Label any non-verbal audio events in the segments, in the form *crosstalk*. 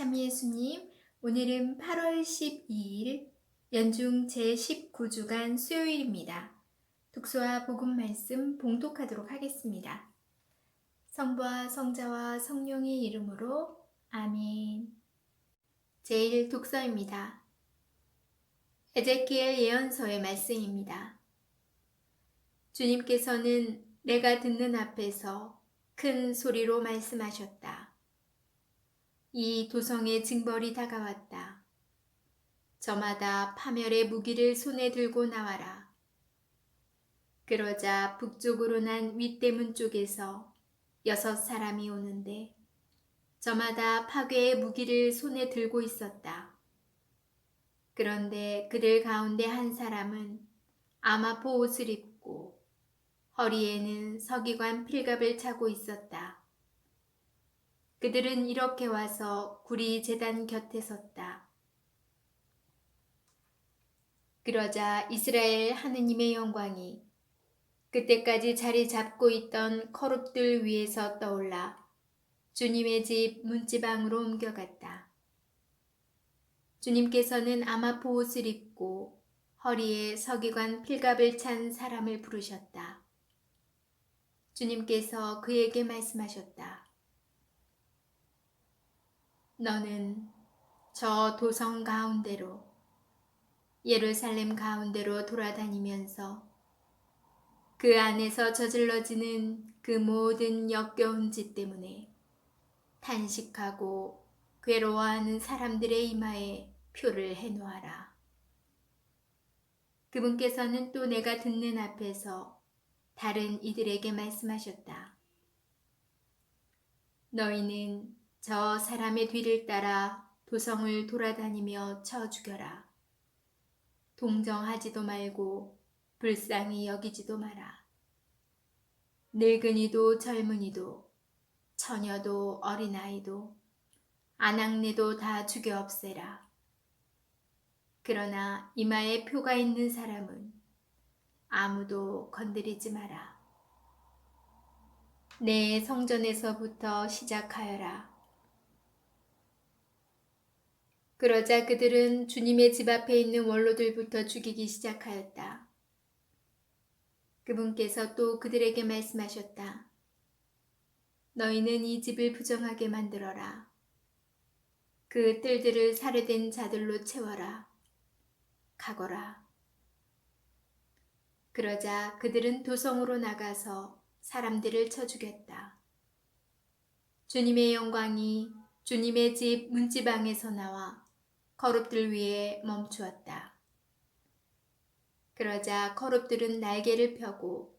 참 예수님, 오늘은 8월 12일 연중 제19주간 수요일입니다. 독서와 복음 말씀 봉독하도록 하겠습니다. 성부와 성자와 성령의 이름으로 아멘. 제1 독서입니다. 에제키엘 예언서의 말씀입니다. 주님께서는 내가 듣는 앞에서 큰 소리로 말씀하셨다. 이 도성의 징벌이 다가왔다. 저마다 파멸의 무기를 손에 들고 나와라. 그러자 북쪽으로 난 윗대문 쪽에서 여섯 사람이 오는데 저마다 파괴의 무기를 손에 들고 있었다. 그런데 그들 가운데 한 사람은 아마포 옷을 입고 허리에는 서기관 필갑을 차고 있었다. 그들은 이렇게 와서 구리 재단 곁에 섰다. 그러자 이스라엘 하느님의 영광이 그때까지 자리 잡고 있던 커룹들 위에서 떠올라 주님의 집 문지방으로 옮겨갔다. 주님께서는 아마포 옷을 입고 허리에 서기관 필갑을 찬 사람을 부르셨다. 주님께서 그에게 말씀하셨다. 너는 저 도성 가운데로 예루살렘 가운데로 돌아다니면서 그 안에서 저질러지는 그 모든 역겨운 짓 때문에 탄식하고 괴로워하는 사람들의 이마에 표를 해놓아라. 그분께서는 또 내가 듣는 앞에서 다른 이들에게 말씀하셨다. 너희는 저 사람의 뒤를 따라 도성을 돌아다니며 쳐 죽여라. 동정하지도 말고 불쌍히 여기지도 마라. 늙은이도 젊은이도 처녀도 어린아이도 아낙네도 다 죽여 없애라. 그러나 이마에 표가 있는 사람은 아무도 건드리지 마라. 내 성전에서부터 시작하여라. 그러자 그들은 주님의 집 앞에 있는 원로들부터 죽이기 시작하였다. 그분께서 또 그들에게 말씀하셨다. 너희는 이 집을 부정하게 만들어라. 그 뜰들을 살해된 자들로 채워라. 가거라. 그러자 그들은 도성으로 나가서 사람들을 쳐 죽였다. 주님의 영광이 주님의 집 문지방에서 나와 거룹들 위에 멈추었다. 그러자 거룹들은 날개를 펴고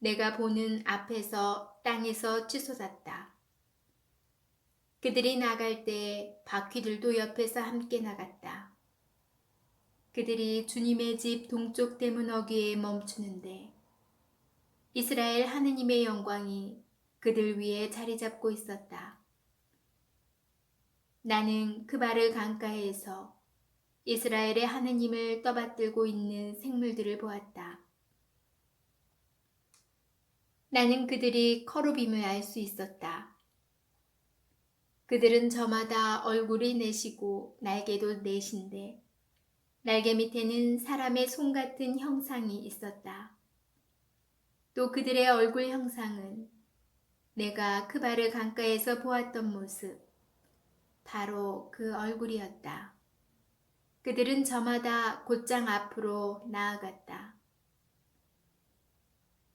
내가 보는 앞에서 땅에서 치솟았다. 그들이 나갈 때 바퀴들도 옆에서 함께 나갔다. 그들이 주님의 집 동쪽 대문 어귀에 멈추는데 이스라엘 하느님의 영광이 그들 위에 자리 잡고 있었다. 나는 그 발을 강가에서 이스라엘의 하느님을 떠받들고 있는 생물들을 보았다. 나는 그들이 커루빔을 알 수 있었다. 그들은 저마다 얼굴이 내시고 날개도 내신데 날개 밑에는 사람의 손 같은 형상이 있었다. 또 그들의 얼굴 형상은 내가 그 발을 강가에서 보았던 모습, 바로 그 얼굴이었다. 그들은 저마다 곧장 앞으로 나아갔다.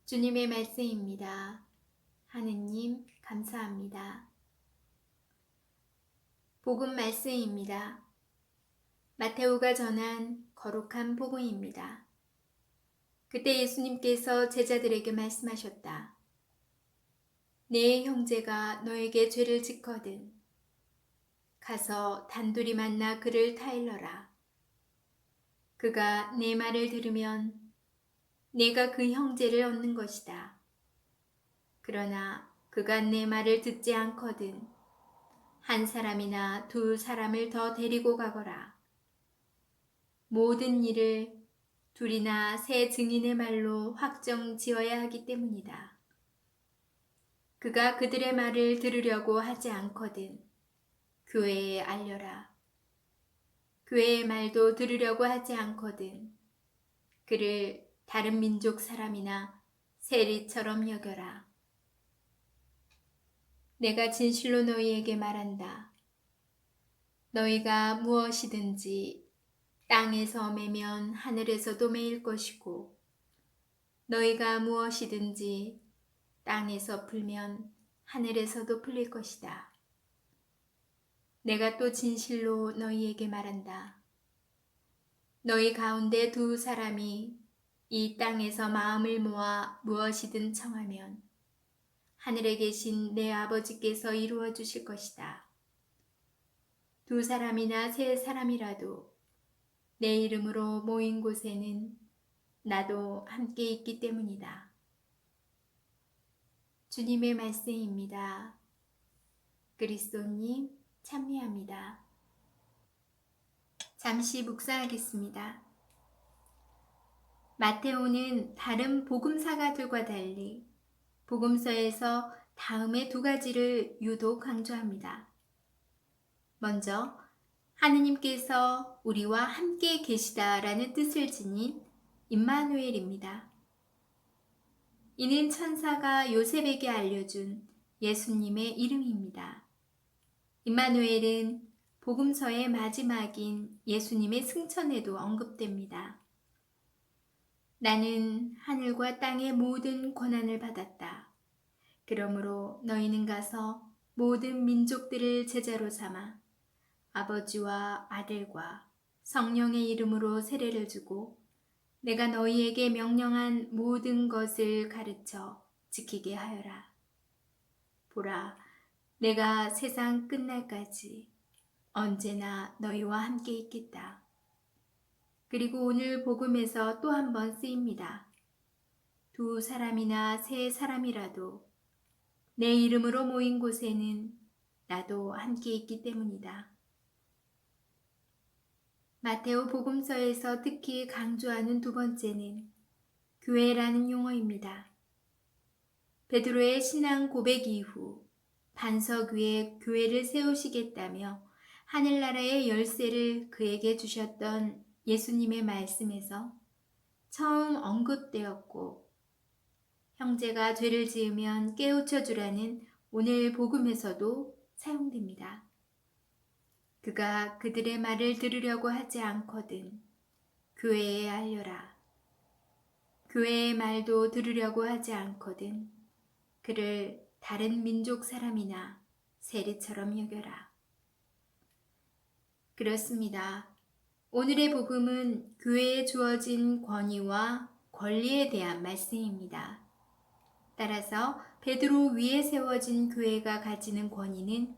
주님의 말씀입니다. 하느님, 감사합니다. 복음 말씀입니다. 마테오가 전한 거룩한 복음입니다. 그때 예수님께서 제자들에게 말씀하셨다. 내 형제가 너에게 죄를 짓거든 가서 단둘이 만나 그를 타일러라. 그가 내 말을 들으면 내가 그 형제를 얻는 것이다. 그러나 그가 내 말을 듣지 않거든 한 사람이나 두 사람을 더 데리고 가거라. 모든 일을 둘이나 세 증인의 말로 확정 지어야 하기 때문이다. 그가 그들의 말을 들으려고 하지 않거든 교회에 알려라. 교회의 말도 들으려고 하지 않거든. 그를 다른 민족 사람이나 세리처럼 여겨라. 내가 진실로 너희에게 말한다. 너희가 무엇이든지 땅에서 매면 하늘에서도 매일 것이고, 너희가 무엇이든지 땅에서 풀면 하늘에서도 풀릴 것이다. 내가 또 진실로 너희에게 말한다. 너희 가운데 두 사람이 이 땅에서 마음을 모아 무엇이든 청하면 하늘에 계신 내 아버지께서 이루어 주실 것이다. 두 사람이나 세 사람이라도 내 이름으로 모인 곳에는 나도 함께 있기 때문이다. 주님의 말씀입니다. 그리스도님 참여합니다. 잠시 묵상하겠습니다. 마테오는 다른 복음사가들과 달리 복음서에서 다음의 두 가지를 유독 강조합니다. 먼저 하느님께서 우리와 함께 계시다라는 뜻을 지닌 임마누엘입니다. 이는 천사가 요셉에게 알려준 예수님의 이름입니다. 임마누엘은 복음서의 마지막인 예수님의 승천에도 언급됩니다. 나는 하늘과 땅의 모든 권한을 받았다. 그러므로 너희는 가서 모든 민족들을 제자로 삼아 아버지와 아들과 성령의 이름으로 세례를 주고 내가 너희에게 명령한 모든 것을 가르쳐 지키게 하여라. 보라, 내가 세상 끝날까지 언제나 너희와 함께 있겠다. 그리고 오늘 복음에서 또 한 번 쓰입니다. 두 사람이나 세 사람이라도 내 이름으로 모인 곳에는 나도 함께 있기 때문이다. 마테오 복음서에서 특히 강조하는 두 번째는 교회라는 용어입니다. 베드로의 신앙 고백 이후 반석 위에 교회를 세우시겠다며 하늘나라의 열쇠를 그에게 주셨던 예수님의 말씀에서 처음 언급되었고 형제가 죄를 지으면 깨우쳐 주라는 오늘 복음에서도 사용됩니다. 그가 그들의 말을 들으려고 하지 않거든 교회에 알려라. 교회의 말도 들으려고 하지 않거든 그를 다른 민족 사람이나 세리처럼 여겨라. 그렇습니다. 오늘의 복음은 교회에 주어진 권위와 권리에 대한 말씀입니다. 따라서 베드로 위에 세워진 교회가 가지는 권위는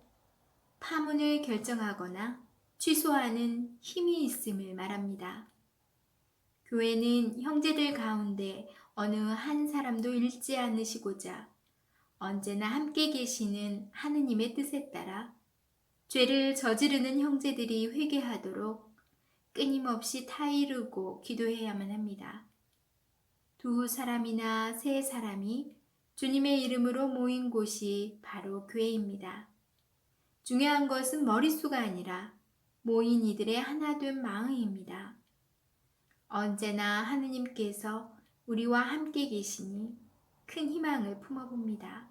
파문을 결정하거나 취소하는 힘이 있음을 말합니다. 교회는 형제들 가운데 어느 한 사람도 잃지 않으시고자 언제나 함께 계시는 하느님의 뜻에 따라 죄를 저지르는 형제들이 회개하도록 끊임없이 타이르고 기도해야만 합니다. 두 사람이나 세 사람이 주님의 이름으로 모인 곳이 바로 교회입니다. 중요한 것은 머릿수가 아니라 모인 이들의 하나된 마음입니다. 언제나 하느님께서 우리와 함께 계시니 큰 희망을 품어봅니다.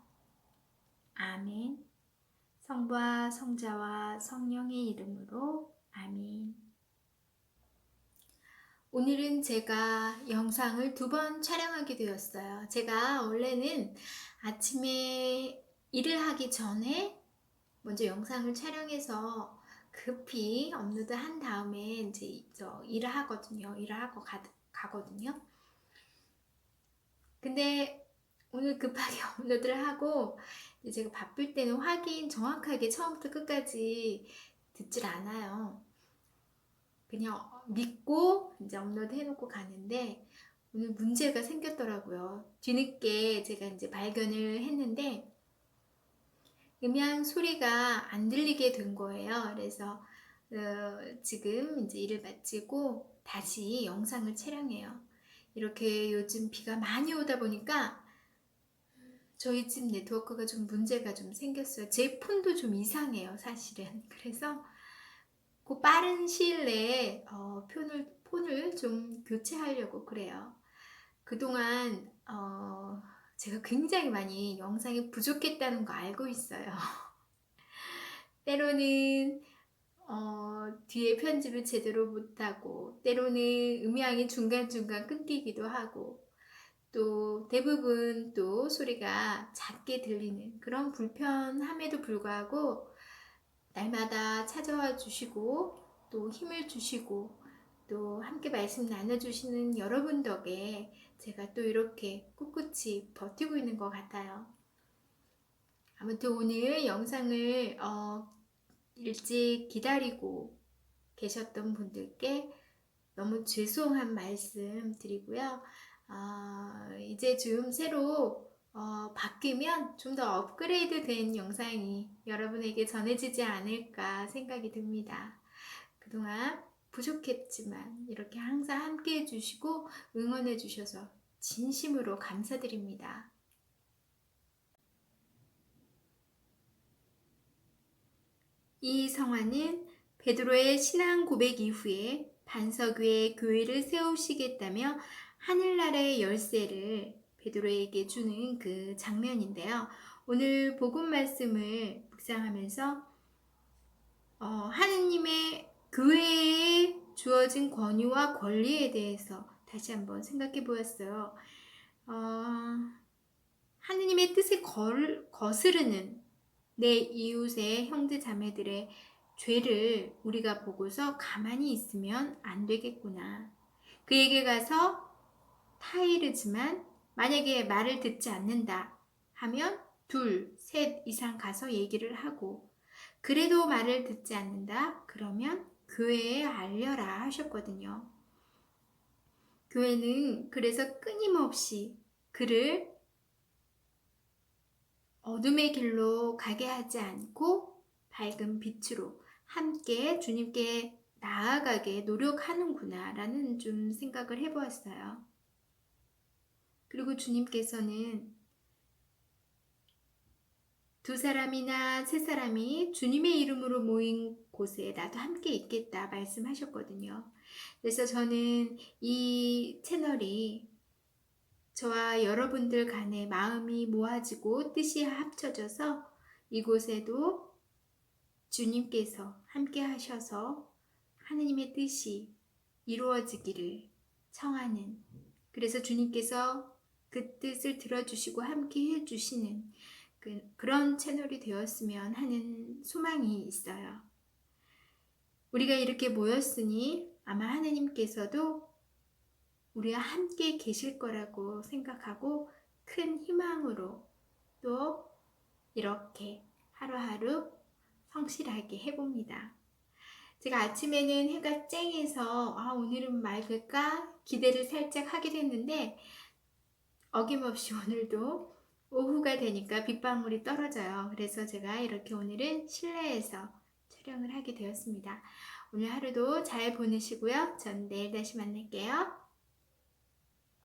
아멘. 성부와 성자와 성령의 이름으로 아멘. 오늘은 제가 영상을 두 번 촬영하게 되었어요. 제가 원래는 아침에 일을 하기 전에 먼저 영상을 촬영해서 급히 업로드 한 다음에 이제 저 일을 하거든요. 일을 하고 가, 가거든요. 근데 오늘 급하게 *laughs* 업로드를 하고 제가 바쁠 때는 확인 정확하게 처음부터 끝까지 듣질 않아요. 그냥 믿고 이제 업로드 해놓고 가는데 오늘 문제가 생겼더라고요. 뒤늦게 제가 이제 발견을 했는데 음향 소리가 안 들리게 된 거예요. 그래서 어, 지금 이제 일을 마치고 다시 영상을 촬영해요. 이렇게 요즘 비가 많이 오다 보니까 저희 집 네트워크가 좀 문제가 좀 생겼어요. 제 폰도 좀 이상해요, 사실은. *laughs* 그래서 그 빠른 시일 내에 어, 폰을, 폰을 좀 교체하려고 그래요. 그동안 어, 제가 굉장히 많이 영상이 부족했다는 거 알고 있어요. *laughs* 때로는 어, 뒤에 편집을 제대로 못하고 때로는 음향이 중간중간 끊기기도 하고 또 대부분 또 소리가 작게 들리는 그런 불편함에도 불구하고 날마다 찾아와 주시고 또 힘을 주시고 또 함께 말씀 나눠주시는 여러분 덕에 제가 또 이렇게 꿋꿋이 버티고 있는 것 같아요. 아무튼 오늘 영상을 어, 일찍 기다리고 계셨던 분들께 너무 죄송한 말씀 드리고요. 어, 이제 좀 새로 어, 바뀌면 좀 더 업그레이드 된 영상이 여러분에게 전해지지 않을까 생각이 듭니다. 그동안 부족했지만 이렇게 항상 함께 해주시고 응원해 주셔서 진심으로 감사드립니다. 이 성화는 베드로의 신앙 고백 이후에 반석 위에 교회를 세우시겠다며 하늘나라의 열쇠를 베드로에게 주는 그 장면인데요. 오늘 복음 말씀을 묵상하면서 어, 하느님의 교회에 주어진 권위와 권리에 대해서 다시 한번 생각해 보았어요. 어, 하느님의 뜻에 걸, 거스르는 내 이웃의 형제 자매들의 죄를 우리가 보고서 가만히 있으면 안 되겠구나. 그에게 가서 타이르지만 만약에 말을 듣지 않는다 하면 둘, 셋 이상 가서 얘기를 하고 그래도 말을 듣지 않는다 그러면 교회에 알려라 하셨거든요. 교회는 그래서 끊임없이 그를 어둠의 길로 가게 하지 않고 밝은 빛으로 함께 주님께 나아가게 노력하는구나 라는 좀 생각을 해보았어요. 그리고 주님께서는 두 사람이나 세 사람이 주님의 이름으로 모인 곳에 나도 함께 있겠다 말씀하셨거든요. 그래서 저는 이 채널이 저와 여러분들 간의 마음이 모아지고 뜻이 합쳐져서 이곳에도 주님께서 함께 하셔서 하느님의 뜻이 이루어지기를 청하는 그래서 주님께서 그 뜻을 들어주시고 함께 해주시는 그, 그런 채널이 되었으면 하는 소망이 있어요. 우리가 이렇게 모였으니 아마 하느님께서도 우리와 함께 계실 거라고 생각하고 큰 희망으로 또 이렇게 하루하루 성실하게 해봅니다. 제가 아침에는 해가 쨍해서 아, 오늘은 맑을까 기대를 살짝 하게 됐는데 어김없이 오늘도 오후가 되니까 빗방울이 떨어져요. 그래서 제가 이렇게 오늘은 실내에서 촬영을 하게 되었습니다. 오늘 하루도 잘 보내시고요. 전 내일 다시 만날게요.